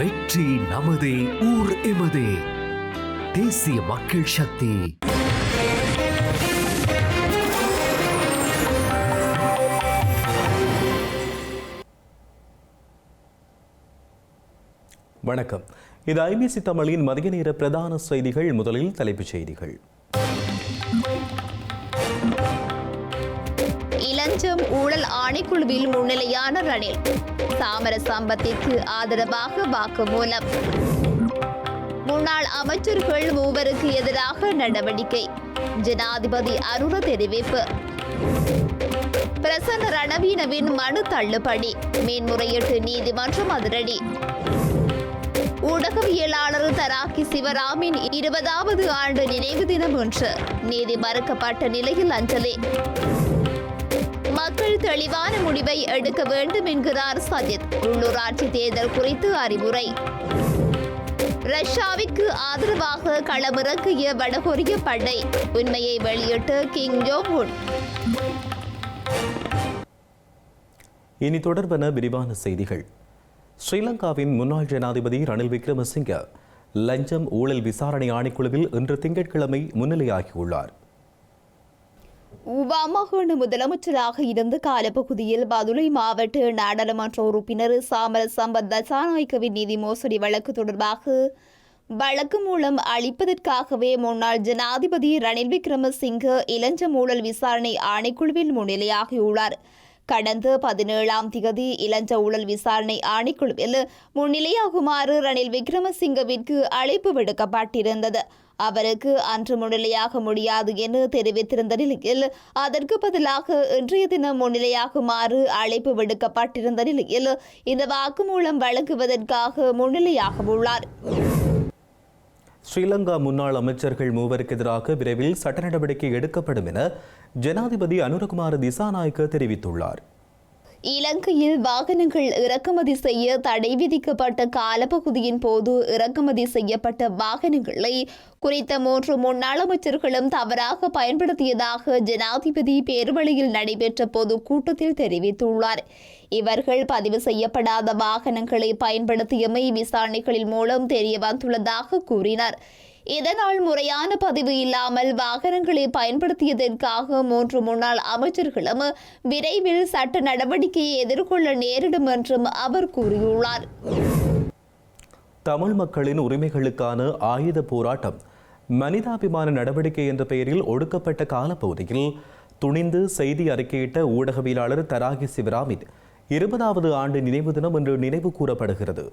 வெற்றி நமதே ஊர் எமதே. தேசிய மக்கள் சக்தி. வணக்கம். இது ஐபிசி தமிழின் மதிய நேர பிரதான செய்திகள் முதலில் தலைப்புச் செய்திகள். ஆணைக்குழுவில் முன்னிலையான ரணில். சாமர சம்பத்திற்கு ஆதரவாக வாக்குமூலம் முன்னாள் அமைச்சர்கள் மூவருக்கு எதிராக நடவடிக்கை. ஜனாதிபதி அருண தெரிவிப்பு. பிரசன்ன ரணவீனவின் மனு தள்ளுபடி. மேன்முறையீட்டு நீதிமன்றம் அதிரடி. ஊடகவியலாளர் தராக்கி சிவராமின் இருபதாவது ஆண்டு நினைவு தினம் ஒன்று. நீதி மறுக்கப்பட்ட நிலையில் அஞ்சலி. மக்கள் தெளிவான முடிவை எடுக்க வேண்டும் என்கிறார் சஜித். உள்ளூராட்சி தேர்தல் குறித்து அறிவுரை. ரஷ்யாவிற்கு ஆதரவாக களமிறக்கிய வடகொரிய படை உண்மையை வெளியிட்டு கிங் ஜோங் இனி தொடர்பான விரிவான செய்திகள். ஸ்ரீலங்காவின் முன்னாள் ஜனாதிபதி ரணில் விக்ரமசிங்க லஞ்சம் ஊழல் விசாரணை ஆணைக்குழுவில் இன்று திங்கட்கிழமை முன்னிலையாகியுள்ளார். உபா முதலமைச்சராக இருந்த காலப்பகுதியில் பதுளை மாவட்ட நாடாளுமன்ற உறுப்பினர் சாமல் சம்பத் தசாநாயக்கவின் நிதி மோசடி வழக்கு தொடர்பாக வழக்கு மூலம் அளிப்பதற்காகவே முன்னாள் ஜனாதிபதி ரணில் விக்ரமசிங்க இளஞ்ச ஊழல் விசாரணை ஆணைக்குழுவில் முன்னிலையாகியுள்ளார். கடந்த பதினேழாம் திகதி இளஞ்ச ஊழல் விசாரணை ஆணைக்குழுவில் முன்னிலையாகுமாறு ரணில் விக்ரமசிங்கவிற்கு அழைப்பு விடுக்கப்பட்டிருந்தது. அவருக்கு அன்று முன்னிலையாக முடியாது என தெரிவித்திருந்த நிலையில் அதற்கு பதிலாக இன்றைய தினம் முன்னிலையாகுமாறு அழைப்பு விடுக்கப்பட்டிருந்த நிலையில் இந்த வாக்குமூலம் வழங்குவதற்காக முன்னிலையாக உள்ளார். ஸ்ரீலங்கா முன்னாள் அமைச்சர்கள் மூவருக்கு எதிராக விரைவில் சட்ட நடவடிக்கை எடுக்கப்படும் என ஜனாதிபதி அனுரகுமார திசாநாயக்க தெரிவித்துள்ளார். இலங்கையில் வாகனங்கள் இறக்குமதி செய்ய தடை விதிக்கப்பட்ட காலப்பகுதியின் போது இறக்குமதி செய்யப்பட்ட வாகனங்களை குறித்த மூன்று முன்னாள் அமைச்சர்களும் தவறாக பயன்படுத்தியதாக ஜனாதிபதி பேர்வழியில் நடைபெற்ற பொது கூட்டத்தில் தெரிவித்துள்ளார். இவர்கள் பதிவு செய்யப்படாத வாகனங்களை பயன்படுத்தியமை விசாரணைகளின் மூலம் தெரிய வந்துள்ளதாக கூறினார். இதனால் முறையான பதிவு இல்லாமல் வாகனங்களை பயன்படுத்தியதற்காக மூன்று முன்னாள் அமைச்சர்களும் விரைவில் சட்ட நடவடிக்கையை எதிர்கொள்ள நேரிடும் என்றும் அவர் கூறியுள்ளார். தமிழ் மக்களின் உரிமைகளுக்கான ஆயுத போராட்டம் மனிதாபிமான நடவடிக்கை என்ற பெயரில் ஒடுக்கப்பட்ட காலப்பகுதியில் துணிந்து செய்தி அறிக்கையிட்ட ஊடகவியலாளர் தராகி சிவராமின் இருபதாவது ஆண்டு நினைவு தினம் இன்று நினைவு கூறப்படுகிறது.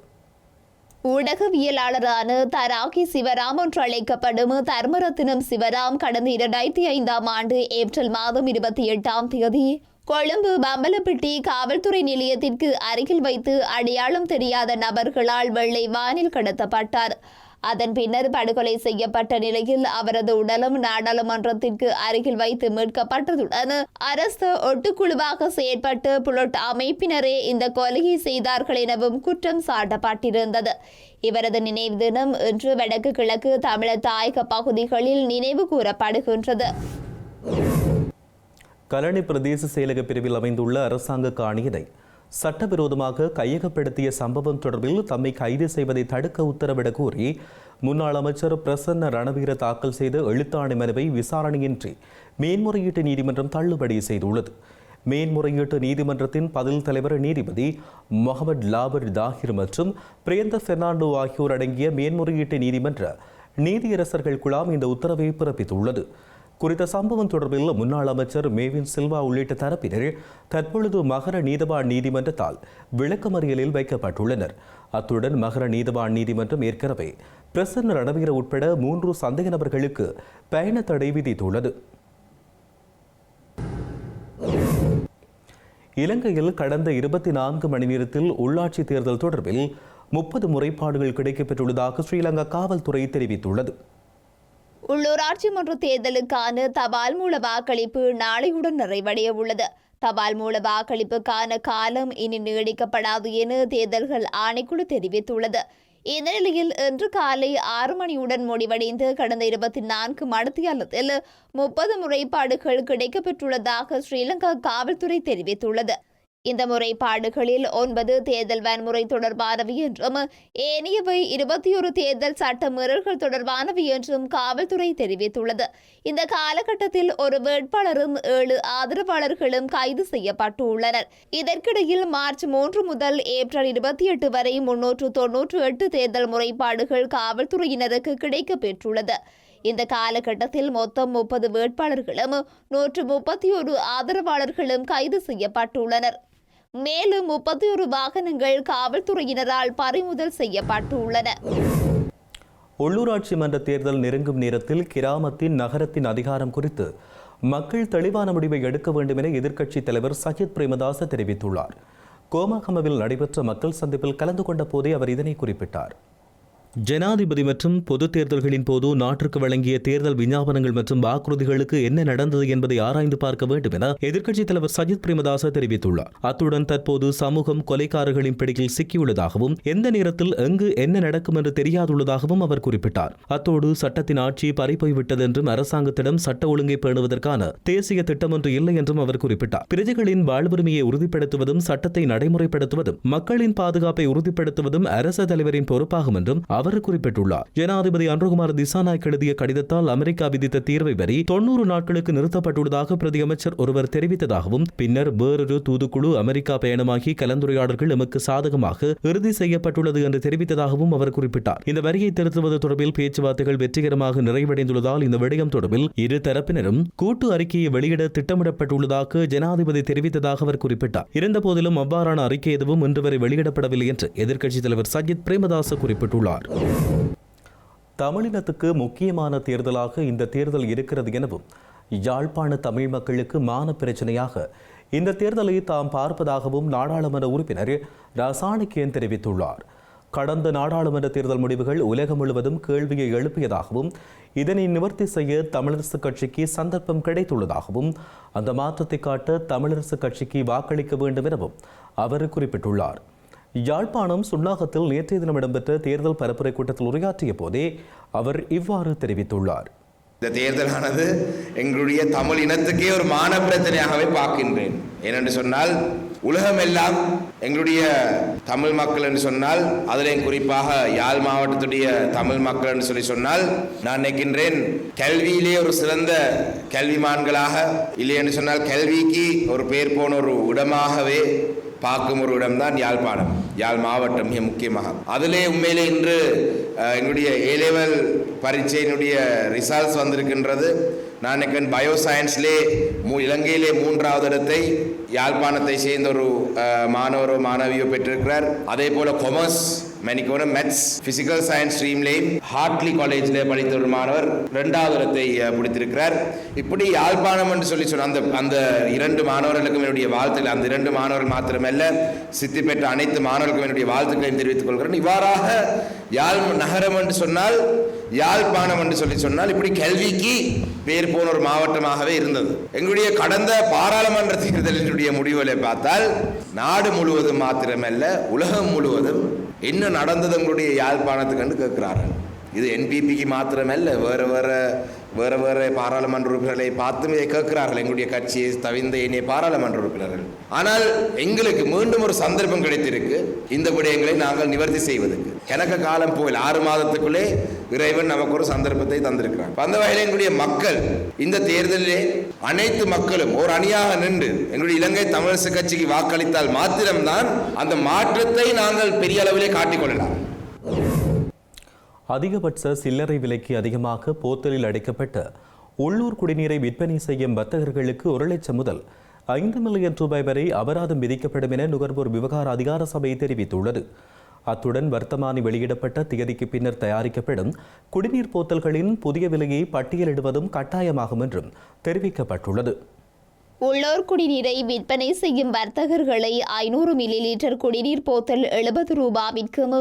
ஊடகவியலாளரான தராகி சிவராம் என்று அழைக்கப்படும் தர்மரத்தினம் சிவராம் கடந்த இரண்டாயிரத்தி ஐந்தாம் ஆண்டு ஏப்ரல் மாதம் இருபத்தி எட்டாம் தேதி கொழும்பு பம்பலப்பிட்டி காவல்துறை நிலையத்திற்கு அருகில் வைத்து அடையாளம் தெரியாத நபர்களால் வெள்ளை வானில் கடத்தப்பட்டார். அதன் பின்னர் படுகொலை செய்யப்பட்ட நிலையில் அவரது உடலும் நாடாளுமன்றத்திற்கு அருகில் வைத்து மீட்கப்பட்டதுடன் அரசு ஒட்டுக்குழுவாக செயற்பட்டு புலட் அமைப்பினரே இந்த கொலையை செய்தார்கள் எனவும் குற்றம் சாட்டப்பட்டிருந்தது. இவரது நினைவு தினம் இன்று வடக்கு கிழக்கு தமிழர் தாயக பகுதிகளில் நினைவு கூறப்படுகின்றது. கலனி பிரதேச செயலக பிரிவில் அமைந்துள்ள அரசாங்க காணியினை சட்டவிரோதமாக கையகப்படுத்திய சம்பவம் தொடர்பில் தம்மை கைது செய்வதை தடுக்க உத்தரவிட கோரி முன்னாள் அமைச்சர் பிரசன்ன ரணவீர தாக்கல் செய்த எழுத்தாணை மனுவை விசாரணையின்றி மேன்முறையீட்டு நீதிமன்றம் தள்ளுபடி செய்துள்ளது. மேன்முறையீட்டு நீதிமன்றத்தின் பதில் தலைவர் நீதிபதி முகமது லாபர் தாகிர் மற்றும் பிரியந்த பெர்னாண்டோ ஆகியோர் அடங்கிய மேன்முறையீட்டு நீதிமன்ற நீதியரசர்கள் குழாம் இந்த உத்தரவை பிறப்பித்துள்ளது. குறித்த சம்பவம் தொடர்பில் முன்னாள் அமைச்சர் மேவின் சில்வா உள்ளிட்ட தரப்பினர் தற்பொழுது மகர நீதவான் நீதிமன்றத்தால் விளக்கமறியலில் வைக்கப்பட்டுள்ளனர். அத்துடன் மகர நீதவான் நீதிமன்றம் ஏற்கனவே பிரசன்ன ரணவீர உட்பட மூன்று சந்தேக நபர்களுக்கு பயண தடை விதித்துள்ளது. இலங்கையில் கடந்த இருபத்தி நான்கு மணி நேரத்தில் உள்ளாட்சி தேர்தல் தொடர்பில் முப்பது முறைப்பாடுகள் கிடைக்கப்பெற்றுள்ளதாக ஸ்ரீலங்கா காவல்துறை தெரிவித்துள்ளது. உள்ளூராட்சி மன்ற தேர்தலுக்கான தபால் மூல வாக்களிப்பு நாளையுடன் நிறைவடைய உள்ளது. தபால் மூல வாக்களிப்புக்கான காலம் இனி நீடிக்கப்படாது என தேர்தல்கள் ஆணைக்குழு தெரிவித்துள்ளது. இந்நிலையில் இன்று காலை ஆறு மணியுடன் முடிவடைந்து கடந்த இருபத்தி நான்கு மணித்தியாலத்தில் முப்பது முறைப்பாடுகள் கிடைக்கப்பெற்றுள்ளதாக ஸ்ரீலங்கா காவல்துறை தெரிவித்துள்ளது. இந்த முறைப்பாடுகளில் ஒன்பது தேர்தல் வன்முறை தொடர்பானவை என்றும் ஏனையவை இருபத்தி ஒரு தேர்தல் சட்ட மீறல்கள் தொடர்பானவை என்றும் காவல்துறை தெரிவித்துள்ளது. இந்த காலகட்டத்தில் ஒரு வேட்பாளரும் ஏழு ஆதரவாளர்களும் கைது செய்யப்பட்டுள்ளனர். இதற்கிடையில் மார்ச் மூன்று முதல் ஏப்ரல் இருபத்தி எட்டு வரை முன்னூற்று தொன்னூற்று எட்டு தேர்தல் முறைப்பாடுகள் காவல்துறையினருக்கு கிடைக்க பெற்றுள்ளது. இந்த காலகட்டத்தில் மொத்தம் முப்பது வேட்பாளர்களும் நூற்று முப்பத்தி ஒரு ஆதரவாளர்களும் கைது செய்யப்பட்டுள்ளனர். மேலும் முப்பத்தி ஒரு வாகனங்கள் காவல்துறையினரால் பறிமுதல் செய்யப்பட்டுள்ளன. உள்ளூராட்சி மன்ற தேர்தல் நெருங்கும் நேரத்தில் கிராமத்தின் நகரத்தின் அதிகாரம் குறித்து மக்கள் தெளிவான முடிவை எடுக்க வேண்டும் என எதிர்க்கட்சித் தலைவர் சஜித் பிரேமதாச தெரிவித்துள்ளார். கோமாகமவில் நடைபெற்ற மக்கள் சந்திப்பில் கலந்து கொண்ட போதே அவர் இதனை குறிப்பிட்டார். ஜனாதிபதி மற்றும் பொது தேர்தல்களின் போது நாட்டிற்கு வழங்கிய தேர்தல் விஞ்ஞாபனங்கள் மற்றும் வாக்குறுதிகளுக்கு என்ன நடந்தது என்பதை ஆராய்ந்து பார்க்க வேண்டும் என எதிர்க்கட்சித் தலைவர் சஜித் பிரேமதாச தெரிவித்துள்ளார். அத்துடன் தற்போது சமூகம் கொலைக்காரர்களின் பிடியில் சிக்கியுள்ளதாகவும் எந்த நேரத்தில் எங்கு என்ன நடக்கும் என்று தெரியாதுள்ளதாகவும் அவர் குறிப்பிட்டார். அத்தோடு சட்டத்தின் ஆட்சி பறிப்போய்விட்டது என்றும் அரசாங்கத்திடம் சட்ட ஒழுங்கை பேணுவதற்கான தேசிய திட்டம் ஒன்று இல்லை என்றும் அவர் குறிப்பிட்டார். பிரஜைகளின் வாழ்வுரிமையை உறுதிப்படுத்துவதும் சட்டத்தை நடைமுறைப்படுத்துவதும் மக்களின் பாதுகாப்பை உறுதிப்படுத்துவதும் அரச தலைவரின் பொறுப்பாகும் என்றும் அவர் அவர் குறிப்பிட்டுள்ளார். ஜனாதிபதி அன்ருகுமார் திசாநாயக் எழுதிய கடிதத்தால் அமெரிக்கா விதித்த தீர்வை வரி தொன்னூறு நாட்களுக்கு நிறுத்தப்பட்டுள்ளதாக பிரதியமைச்சர் ஒருவர் தெரிவித்ததாகவும் பின்னர் வேறொரு தூதுக்குழு அமெரிக்கா பயணமாகி கலந்துரையாடல்கள் எமக்கு சாதகமாக இறுதி செய்யப்பட்டுள்ளது என்று தெரிவித்ததாகவும் அவர் குறிப்பிட்டார். இந்த வரியை திருத்துவது தொடர்பில் பேச்சுவார்த்தைகள் வெற்றிகரமாக நிறைவடைந்துள்ளதால் இந்த விடயம் தொடர்பில் இரு தரப்பினரும் கூட்டு அறிக்கையை வெளியிட திட்டமிடப்பட்டுள்ளதாக ஜனாதிபதி தெரிவித்ததாக அவர் குறிப்பிட்டார். இருந்தபோதிலும் அவ்வாறான அறிக்கை எதுவும் இன்று வரை வெளியிடப்படவில்லை என்று எதிர்க்கட்சித் தலைவர் சஜித் பிரேமதாச குறிப்பிட்டுள்ளார். தமிழினத்துக்கு முக்கியமான தேர்தலாக இந்த தேர்தல் இருக்கிறது எனவும் யாழ்ப்பாண தமிழ் மக்களுக்கு மான பிரச்சனையாக இந்த தேர்தலை தாம் பார்ப்பதாகவும் நாடாளுமன்ற உறுப்பினர் ரசாணிகேன் தெரிவித்துள்ளார். கடந்த நாடாளுமன்ற தேர்தல் முடிவுகள் உலகம் முழுவதும் கேள்வியை எழுப்பியதாகவும் இதனை நிவர்த்தி செய்ய தமிழரசுக் கட்சிக்கு சந்தர்ப்பம் கிடைத்துள்ளதாகவும் அந்த மாற்றத்தை காட்ட தமிழரசுக் கட்சிக்கு வாக்களிக்க வேண்டும் எனவும் அவர் குறிப்பிட்டுள்ளார். யாழ்ப்பாணம் சுன்னாகத்தில் நேற்றைய தினம் இடம்பெற்ற தேர்தல் பரப்புரை கூட்டத்தில் உரையாற்றிய போதே அவர் இவ்வாறு தெரிவித்துள்ளார். இந்த தேர்தலானது எங்களுடைய தமிழ் இனத்துக்கே ஒரு மான பிரச்சனையாகவே பார்க்கின்றேன். ஏனென்று சொன்னால் உலகமெல்லாம் எங்களுடைய தமிழ் மக்கள் என்று சொன்னால் அதிலேயும் குறிப்பாக யாழ் மாவட்டத்துடைய தமிழ் மக்கள் என்று சொல்லி சொன்னால் நான் நினைக்கின்றேன் கல்வியிலே ஒரு சிறந்த கல்விமான்களாக இல்லை என்று சொன்னால் கல்விக்கு ஒரு பேர் போன ஒரு இடமாகவே பார்க்கும் ஒரு இடம்தான் யாழ்ப்பாணம். யாழ் மாவட்டம் மிக முக்கியமாக. அதிலே உண்மையிலே இன்று என்னுடைய எங்களுடைய ஏ பரீட்சையினுடைய ரிசல்ட்ஸ் வந்திருக்கின்றது. நான் நினைக்கிறேன் பயோ சயின்ஸ்லே மூ இலங்கையிலே மூன்றாவது இடத்தை யாழ்ப்பாணத்தை சேர்ந்த ஒரு மாணவரோ மாணவியோ பெற்றிருக்கிறார். அதே போல் கொமர்ஸ் மணிக்கோணம் மேத்ஸ் பிசிக்கல் சயின்ஸ் ஸ்ட்ரீம்லேயும் ஹார்ட்லி காலேஜில் படித்த ஒரு மாணவர் ரெண்டாவது இடத்தை பிடித்திருக்கிறார் இப்படி யாழ்ப்பாணம் என்று சொல்லி சொன்ன அந்த அந்த இரண்டு மாணவர்களுக்கும் என்னுடைய வாழ்த்துக்கள். அந்த இரண்டு மாணவர்கள் மாத்திரமல்ல சித்தி பெற்ற அனைத்து மாணவர்களுக்கும் என்னுடைய வாழ்த்துக்களையும் தெரிவித்துக் கொள்கிறேன். இவ்வாறாக யாழ் நகரம் என்று சொன்னால் யாழ்ப்பாணம் என்று சொல்லி சொன்னால் இப்படி கல்விக்கு பேர் போன ஒரு மாவட்டமாகவே இருந்தது. எங்களுடைய கடந்த பாராளுமன்ற தேர்தலினுடைய முடிவுகளை பார்த்தால் நாடு முழுவதும் மாத்திரமல்ல உலகம் முழுவதும் என்ன நடந்தது உங்களுடைய யாழ்ப்பாணத்துக்கு இது என்பிபிக்கு மாத்திரமல்ல வேறு வேறு வேறு வேறு பாராளுமன்ற உறுப்பினர்களை பார்த்தும் இதை கேட்கிறார்கள். எங்களுடைய கட்சியை தவிந்த இனிய பாராளுமன்ற உறுப்பினர்கள். ஆனால் எங்களுக்கு மீண்டும் ஒரு சந்தர்ப்பம் கிடைத்திருக்கு. இந்த விடயங்களை நாங்கள் நிவர்த்தி செய்வதற்கு. எனக்கு காலம் போயில் ஆறு மாதத்துக்குள்ளே இறைவன் நமக்கு ஒரு சந்தர்ப்பத்தை தந்திருக்கிறார். அந்த வகையில் எங்களுடைய மக்கள் இந்த தேர்தலிலே அனைத்து மக்களும் ஒரு அணியாக நின்று எங்களுடைய இலங்கை தமிழரசு கட்சிக்கு வாக்களித்தால் மாத்திரம்தான் அந்த மாற்றத்தை நாங்கள் பெரிய அளவிலே காட்டிக்கொள்ளலாம் அதிகபட்ச சில்லறை விலைக்கு அதிகமாக போத்தலில் அடைக்கப்பட்ட உள்ளூர் குடிநீரை விற்பனை செய்யும் வர்த்தகர்களுக்கு ஒரு லட்சம் முதல் ஐந்து மில்லியன் ரூபாய் வரை அபராதம் விதிக்கப்படும் என நுகர்வோர் விவகார அதிகார சபை தெரிவித்துள்ளது. அத்துடன் வர்த்தமானி வெளியிடப்பட்ட திகதிக்கு பின்னர் தயாரிக்கப்படும் குடிநீர் போத்தல்களின் புதிய விலையை பட்டியலிடுவதும் கட்டாயமாகும் என்றும் தெரிவிக்கப்பட்டுள்ளது. உள்ளூர் குடிநீரை விற்பனை செய்யும் வர்த்தகர்களை ஐநூறு மில்லி லிட்டர் குடிநீர் போத்தல் எழுபது ரூபாவிற்கும்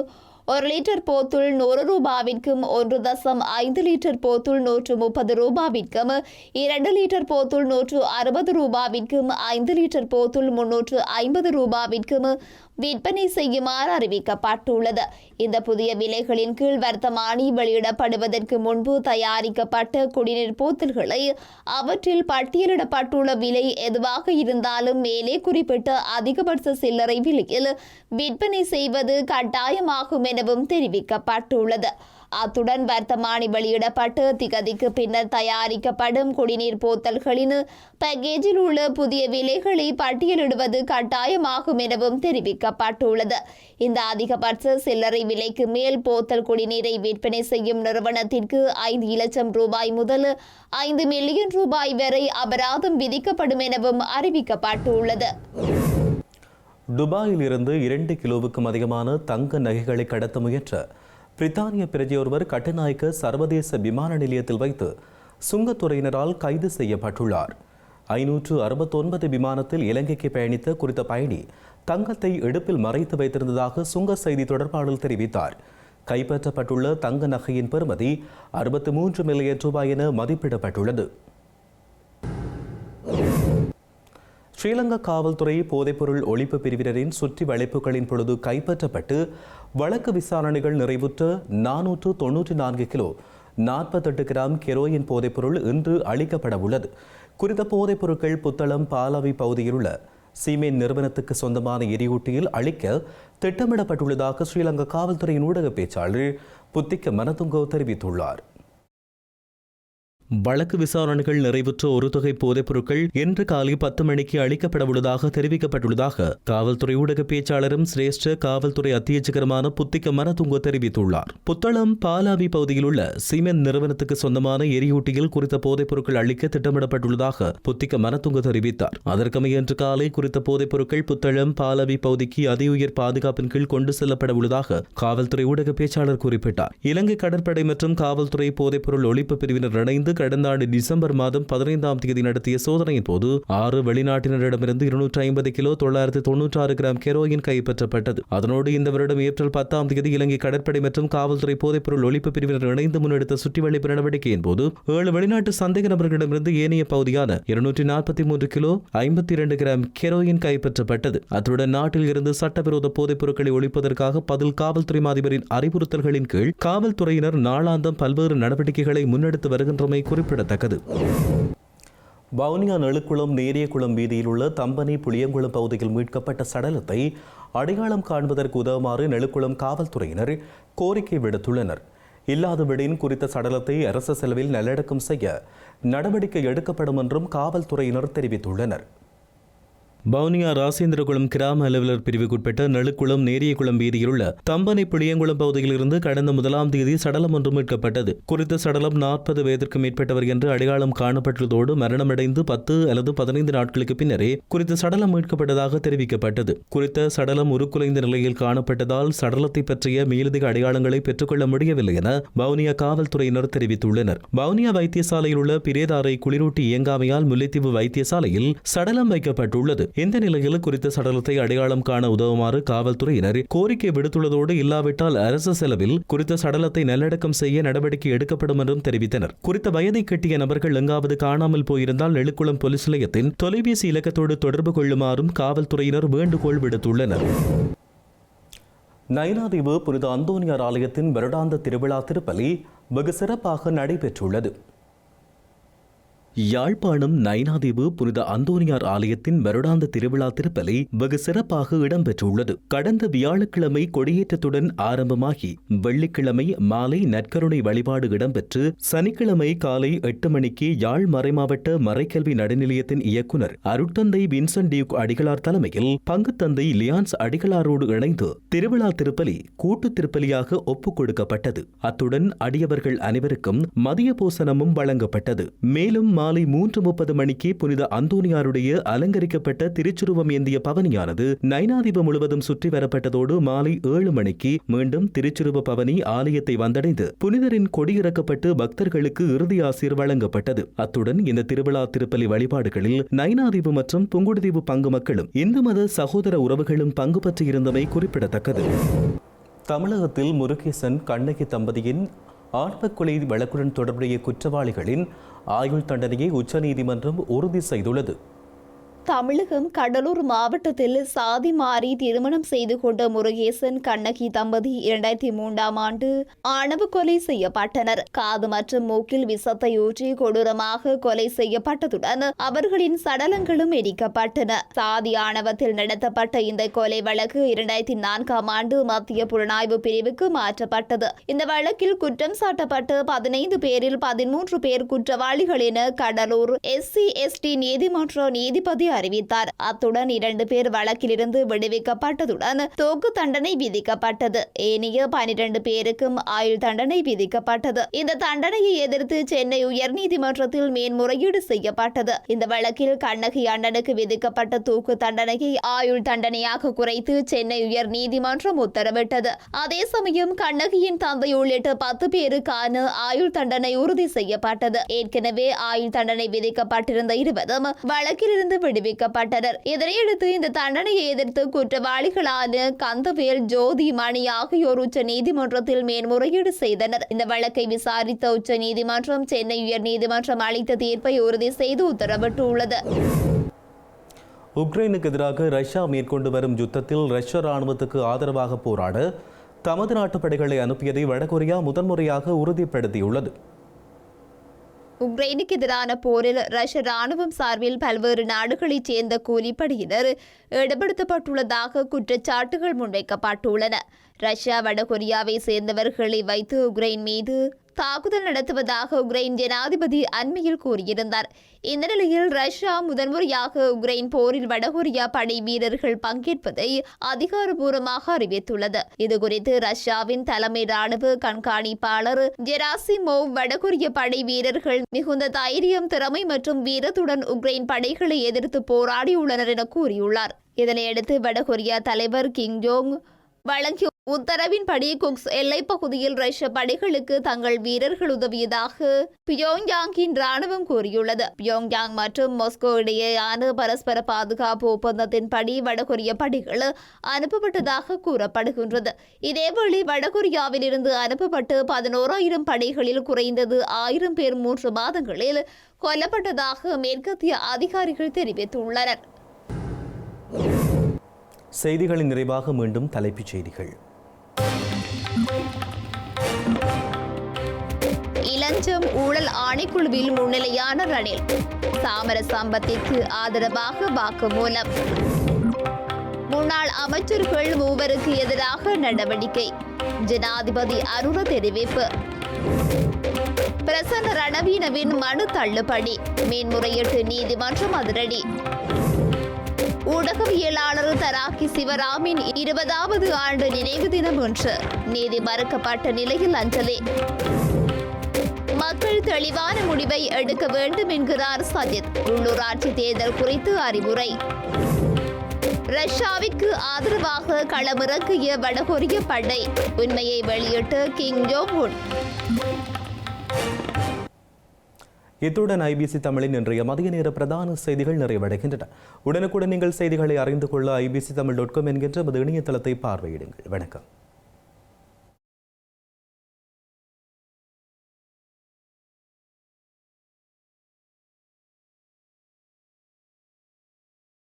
ஒரு லிட்டர் போத்துள் நூறு ரூபாவிற்கும் ஒன்று தசம் ஐந்து லிட்டர் போத்துள் நூற்று முப்பது ரூபாவிற்கும் இரண்டு லிட்டர் போத்துள் நூற்று அறுபது ரூபாவிற்கும் ஐந்து லிட்டர் போத்துள் முன்னூற்று ஐம்பது ரூபாவிற்கும் விற்பனை செய்யுமாறு அறிவிக்கப்பட்டுள்ளது. இந்த புதிய விலைகளின் கீழ் வர்த்தமானி வெளியிடப்படுவதற்கு முன்பு தயாரிக்கப்பட்ட குடிநீர் போத்தல்களை அவற்றில் பட்டியலிடப்பட்டுள்ள விலை எதுவாக இருந்தாலும் மேலே குறிப்பிட்ட அதிகபட்ச சில்லறை விலையில் விற்பனை செய்வது கட்டாயமாகும் எனவும் தெரிவிக்கப்பட்டுள்ளது. அத்துடன் வர்த்தமானி வெளியிடப்பட்டு திகதிக்கு பின்னர் தயாரிக்கப்படும் குடிநீர் போத்தல்களின் பேக்கேஜில் உள்ள புதிய விலைகளை பட்டியலிடுவது கட்டாயமாகும் எனவும் தெரிவிக்கப்பட்டுள்ளது. இந்த அதிகபட்ச சில்லறை விலைக்கு மேல் போத்தல் குடிநீரை விற்பனை செய்யும் நிறுவனத்திற்கு ஐந்து லட்சம் ரூபாய் முதல் ஐந்து மில்லியன் ரூபாய் வரை அபராதம் விதிக்கப்படும் எனவும் அறிவிக்கப்பட்டுள்ளது. துபாயில் இருந்து இரண்டு கிலோவுக்கும் அதிகமான தங்க நகைகளை கடத்த முயன்ற பிரித்தானிய பிரஜையொருவர் கட்டுநாயக்க சர்வதேச விமான நிலையத்தில் வைத்து சுங்கத்துறையினரால் கைது செய்யப்பட்டுள்ளார். ஐநூற்று அறுபத்தொன்பது விமானத்தில் இலங்கைக்கு பயணித்த குறித்த பயணி தங்கத்தை இடுப்பில் மறைத்து வைத்திருந்ததாக சுங்க செய்தி தொடர்பாளர் தெரிவித்தார். கைப்பற்றப்பட்டுள்ள தங்க நகையின் பெறுமதி அறுபத்தி மூன்று மில்லியன் ரூபாய் என மதிப்பிடப்பட்டுள்ளது. ஸ்ரீலங்கா காவல்துறை போதைப்பொருள் ஒழிப்பு பிரிவினரின் சுற்றி வளைப்புகளின் பொழுது கைப்பற்றப்பட்டு வழக்கு விசாரணைகள் நிறைவுற்ற நானூற்று தொன்னூற்றி நான்கு கிலோ நாற்பத்தெட்டு கிராம் கெரோயின் போதைப்பொருள் இன்று அளிக்கப்பட உள்ளது. குறித்த போதைப்பொருட்கள் புத்தளம் பாலாவி பகுதியில் உள்ள சீமேன் நிறுவனத்துக்கு சொந்தமான எரியூட்டியில் அளிக்க திட்டமிடப்பட்டுள்ளதாக ஸ்ரீலங்கா காவல்துறையின் ஊடக பேச்சாளர் புத்திக்க மனதுங்கோ தெரிவித்துள்ளார். வழக்கு விசாரணைகள் நிறைவுற்ற ஒரு தொகை போதைப்பொருட்கள் இன்று காலை பத்து மணிக்கு அளிக்கப்படவுள்ளதாக தெரிவிக்கப்பட்டுள்ளதாக காவல்துறை ஊடக பேச்சாளரும் சிரேஷ்ட காவல்துறை அத்தியட்சகருமான புத்திக்க மனதுங்க தெரிவித்துள்ளார். புத்தளம் பாலாவி பகுதியில் உள்ள சிமெண்ட் நிறுவனத்துக்கு சொந்தமான எரியூட்டியில் குறித்த போதைப்பொருட்கள் அளிக்க திட்டமிடப்பட்டுள்ளதாக புத்திக்க மனதுங்க தெரிவித்தார். அதற்கமைய இன்று காலை குறித்த போதைப்பொருட்கள் புத்தளம் பாலாவி பகுதிக்கு அதி உயர் பாதுகாப்பின் கீழ் கொண்டு செல்லப்பட உள்ளதாக காவல்துறை ஊடக பேச்சாளர் குறிப்பிட்டார். இலங்கை கடற்படை மற்றும் காவல்துறை போதைப்பொருள் ஒழிப்பு பிரிவினர் இணைந்து கடந்த ஆண்டு டிசம்பர் மாதம் பதினைந்தாம் தேதி நடத்திய சோதனையின் போது ஆறு வெளிநாட்டினரிடமிருந்து இருநூற்றி ஐம்பது கிலோ தொள்ளாயிரத்து தொன்னூற்றி ஆறு கிராம் கெரோயின் கைப்பற்றப்பட்டது. அதனோடு இந்த வருடம் ஏப்ரல் பத்தாம் தேதி இலங்கை கடற்படை மற்றும் காவல்துறை போதைப்பொருள் ஒழிப்பு பிரிவினர் இணைந்து முன்னெடுத்த சுற்றிவளைப்பு நடவடிக்கையின் போது ஏழு வெளிநாட்டு சந்தேக நபர்களிடமிருந்து ஏனைய பகுதியான இருநூற்றி நாற்பத்தி மூன்று கிலோ ஐம்பத்தி இரண்டு கிராம் கெரோயின் கைப்பற்றப்பட்டது. அத்துடன் நாட்டில் இருந்து சட்டவிரோத போதைப் பொருட்களை ஒழிப்பதற்காக பதில் காவல்துறை அதிபரின் அறிவுறுத்தல்களின் கீழ் காவல்துறையினர் நாளாந்தம் பல்வேறு நடவடிக்கைகளை முன்னெடுத்து வருகின்றமை குறிப்பிடத்தக்கது. வவுனியா நெழுக்குளம் நேரியகுளம் வீதியில் உள்ள தம்பனி புளியங்குளம் பகுதியில் மீட்கப்பட்ட சடலத்தை அடையாளம் காண்பதற்கு உதவுமாறு நெழுக்குளம் காவல்துறையினர் கோரிக்கை விடுத்துள்ளனர். இல்லாதவிடின் குறித்த சடலத்தை அரசு செலவில் நல்லடக்கம் செய்ய நடவடிக்கை எடுக்கப்படும் என்றும் காவல்துறையினர் தெரிவித்துள்ளனர். வவுனியா ராசேந்திரகுளம் கிராம அலுவலர் பிரிவுக்குட்பட்ட நெழுக்குளம் நேரியகுளம் வீதியில் உள்ள தம்பனை புளியங்குளம் பகுதியில் இருந்து கடந்த முதலாம் தேதி சடலம் ஒன்று மீட்கப்பட்டது. குறித்த சடலம் நாற்பது வயதிற்கு மேற்பட்டவர் என்று அடையாளம் காணப்பட்டுள்ளதோடு மரணமடைந்து பத்து அல்லது பதினைந்து நாட்களுக்கு பின்னரே குறித்த சடலம் மீட்கப்பட்டதாக தெரிவிக்கப்பட்டது. குறித்த சடலம் உருக்குலைந்த நிலையில் காணப்பட்டதால் சடலத்தை பற்றிய மேலதிக அடையாளங்களை பெற்றுக்கொள்ள முடியவில்லை என வவுனியா காவல்துறையினர் தெரிவித்துள்ளனர். வவுனியா வைத்தியசாலையில் உள்ள பிரேதாரை குளிரூட்டி இயங்காமையால் முல்லைத்தீவு வைத்தியசாலையில் சடலம் வைக்கப்பட்டுள்ளது. இந்த நிலையில் குறித்த சடலத்தை அடையாளம் காண உதவுமாறு காவல்துறையினர் கோரிக்கை விடுத்துள்ளதோடு இல்லாவிட்டால் அரசு செலவில் குறித்த சடலத்தை நல்லடக்கம் செய்ய நடவடிக்கை எடுக்கப்படும் என்றும் தெரிவித்தனர். குறித்த வயதை கட்டிய நபர்கள் எங்காவது காணாமல் போயிருந்தால் நெழுக்குளம் போலீஸ் நிலையத்தின் தொலைபேசி இலக்கத்தோடு தொடர்பு கொள்ளுமாறும் காவல்துறையினர் வேண்டுகோள் விடுத்துள்ளனர். நயினாதீவு புனித அந்தோனியார் ஆலயத்தின் வருடாந்த திருவிழா திருப்பலி வெகு சிறப்பாக நடைபெற்றுள்ளது. யாழ்ப்பாணம் நைனாதீவு புனித அந்தோனியார் ஆலயத்தின் வருடாந்த திருவிழா திருப்பலி வெகு சிறப்பாக இடம்பெற்றுள்ளது. கடந்த வியாழக்கிழமை கொடியேற்றத்துடன் ஆரம்பமாகி வெள்ளிக்கிழமை மாலை நற்கருணை வழிபாடு இடம்பெற்று சனிக்கிழமை காலை எட்டு மணிக்கு யாழ் மறைமாவட்ட மறைக்கல்வி நடுநிலையத்தின் இயக்குனர் அருட்தந்தை வின்சன் டியூக் அடிகளார் தலைமையில் பங்குத்தந்தை லியான்ஸ் அடிகளாரோடு இணைந்து திருவிழா திருப்பலி கூட்டு திருப்பலியாக ஒப்புக் கொடுக்கப்பட்டது. அத்துடன் அடியவர்கள் அனைவருக்கும் மதிய போசனமும் வழங்கப்பட்டது. மேலும் மாலை மூன்று முப்பது மணிக்கு புனித அந்தோனியாருடைய அலங்கரிக்கப்பட்ட திருச்சுருவம் ஏந்திய பவனியானது நைனாதீபம் முழுவதும் சுற்றி வரப்பட்டதோடு மாலை ஏழு மணிக்கு மீண்டும் திருச்சுருவ பவனி ஆலயத்தை வந்தடைந்து புனிதரின் கொடியிறக்கப்பட்டு பக்தர்களுக்கு இறுதி ஆசிர் வழங்கப்பட்டது. அத்துடன் இந்த திருவிழா திருப்பலி வழிபாடுகளில் நைனாதீவு மற்றும் புங்குடுதீவு பங்கு மக்களும் இந்து மத சகோதர உறவுகளும் பங்கு பற்றியிருந்தமை குறிப்பிடத்தக்கது. தமிழகத்தில் முருகேசன் கண்ணகி தம்பதியின் ஆத்மக்கொலை வழக்குடன் தொடர்புடைய குற்றவாளிகளின் ஆயுள் தண்டனையை உச்சநீதிமன்றம் உறுதி செய்துள்ளது. தமிழகம் கடலூர் மாவட்டத்தில் சாதி மாறி திருமணம் செய்து கொண்ட முருகேசன் கண்ணகி தம்பதி இரண்டாயிரத்தி மூன்றாம் ஆண்டு ஆணவ கொலை செய்யப்பட்டனர். காது மற்றும் மூக்கில் விஷத்தை ஊற்றி கொடூரமாக கொலை செய்யப்பட்டதுடன் அவர்களின் சடலங்களும் எரிக்கப்பட்டன. சாதி ஆணவத்தில் நடத்தப்பட்ட இந்த கொலை வழக்கு இரண்டாயிரத்தி நான்காம் ஆண்டு மத்திய புலனாய்வு பிரிவுக்கு மாற்றப்பட்டது. இந்த வழக்கில் குற்றம் சாட்டப்பட்டு பதினைந்து பேரில் பதிமூன்று பேர் குற்றவாளிகள் என கடலூர் எஸ்சி எஸ்டி நீதிமன்ற நீதிபதி அறிவித்தார். அத்துடன் இரண்டு பேர் வழக்கிலிருந்து விடுவிக்கப்பட்டதுடன் தூக்கு தண்டனை விதிக்கப்பட்டது. ஏனைய பனிரெண்டு பேருக்கும் ஆயுள் தண்டனை விதிக்கப்பட்டது. இந்த தண்டனையை எதிர்த்து சென்னை உயர்நீதிமன்றத்தில் மேன்முறையீடு செய்யப்பட்டது. இந்த வழக்கில் கண்ணகி அண்ணனுக்கு விதிக்கப்பட்ட தூக்கு தண்டனையை ஆயுள் தண்டனையாக குறைத்து சென்னை உயர் நீதிமன்றம் உத்தரவிட்டது. அதே சமயம் கண்ணகியின் தந்தை உள்ளிட்ட பத்து பேருக்கான ஆயுள் தண்டனை உறுதி செய்யப்பட்டது. ஏற்கனவே ஆயுள் தண்டனை விதிக்கப்பட்டிருந்த இருவரும் வழக்கிலிருந்து விடுவி விடுவிக்கப்பட்டனர் இதனையடுத்து இந்த தண்டனையை எதிர்த்து குற்றவாளிகளான கந்தவேல் ஜோதி மணி ஆகியோர் உச்ச நீதிமன்றத்தில் மேன்முறையீடு செய்தனர். இந்த வழக்கை விசாரித்த உச்ச நீதிமன்றம் சென்னை உயர் நீதிமன்றம் அளித்த தீர்ப்பை உறுதி செய்து உத்தரவிட்டுள்ளது. உக்ரைனுக்கு எதிராக ரஷ்யா மேற்கொண்டு வரும் யுத்தத்தில் ரஷ்ய ராணுவத்துக்கு ஆதரவாக போராட தமது நாட்டு படைகளை அனுப்பியதை வடகொரியா முதன்முறையாக உறுதிப்படுத்தியுள்ளது. உக்ரைனுக்கு எதிரான போரில் ரஷ்ய ராணுவம் சார்பில் பல்வேறு நாடுகளைச் சேர்ந்த கூலிப்படையினர் ஈடுபடுத்தப்பட்டுள்ளதாக குற்றச்சாட்டுகள் முன்வைக்கப்பட்டுள்ளன. ரஷ்யா வடகொரியாவை சேர்ந்தவர்களை வைத்து உக்ரைன் மீது தாக்குதல் நடத்துவதாக உக்ரைன் ஜனாதிபதி அண்மையில் கூறியிருந்தார். இந்த நிலையில் ரஷ்யா முதன்முறையாக உக்ரைன் போரில் வடகொரியா படை வீரர்கள் பங்கேற்பதை அதிகாரபூர்வமாக அறிவித்துள்ளது. இதுகுறித்து ரஷ்யாவின் தலைமை ராணுவ கண்காணிப்பாளர் ஜெராசிமோவ் வடகொரிய படை வீரர்கள் மிகுந்த தைரியம் திறமை மற்றும் வீரத்துடன் உக்ரைன் படைகளை எதிர்த்து போராடியுள்ளனர் என கூறியுள்ளார். இதனையடுத்து வடகொரியா தலைவர் கிங் ஜோங் வழங்கிய உத்தரவின்படி குக்ஸ் எல்லைப்பகுதியில் ரஷ்ய படைகளுக்கு தங்கள் வீரர்கள் உதவியதாக பியோங்யாங்கின் ராணுவம் கூறியுள்ளது. பியோங்யாங் மற்றும் மாஸ்கோ இடையேயான பரஸ்பர பாதுகாப்பு ஒப்பந்தத்தின்படி வடகொரிய படைகள் அனுப்பப்பட்டதாக கூறப்படுகின்றது. இதேவேளை வடகொரியாவில் இருந்து அனுப்பப்பட்டு பதினோராயிரம் படைகளில் குறைந்தது ஆயிரம் பேர் மூன்று மாதங்களில் கொல்லப்பட்டதாக மேற்கத்திய அதிகாரிகள் தெரிவித்துள்ளனர். செய்திகளின் நிறைவாக மீண்டும் தலைப்புச் செய்திகள். இளஞ்சம் ஊழல் ஆணைக்குழுவில் முன்னிலையான ரணில். சாமர சம்பத்திற்கு ஆதரவாக வாக்குமூலம். முன்னாள் அமைச்சர்கள் மூவருக்கு எதிராக நடவடிக்கை. ஜனாதிபதி அருண தெரிவிப்பு. பிரசன்ன ரணவீனவின் மனு தள்ளுபடி. மேன்முறையீட்டு நீதிமன்றம் அதிரடி. ஊடகவியலாளர் தராக்கி சிவராமின் இருபதாவது ஆண்டு நினைவு தினம் ஒன்று. நீதி மறுக்கப்பட்ட நிலையில் அஞ்சலி. மக்கள் தெளிவான முடிவை எடுக்க வேண்டும் என்கிறார் சஜித். உள்ளூராட்சி தேர்தல் குறித்து அறிவுரை. ரஷ்யாவிற்கு ஆதரவாக களமிறக்கிய வடகொரிய படை. உண்மையை வெளியிட்டு கிங் ஜோங் உன் இத்துடன் ஐபிசி தமிழின் இன்றைய மதிய நேர பிரதான செய்திகள் நிறைவடைகின்றன. உடனுக்குடன் நீங்கள் செய்திகளை அறிந்து கொள்ள ஐபிசி தமிழ் டாட் காம் என்கின்ற நமது இணையதளத்தை பார்வையிடுங்கள். வணக்கம்.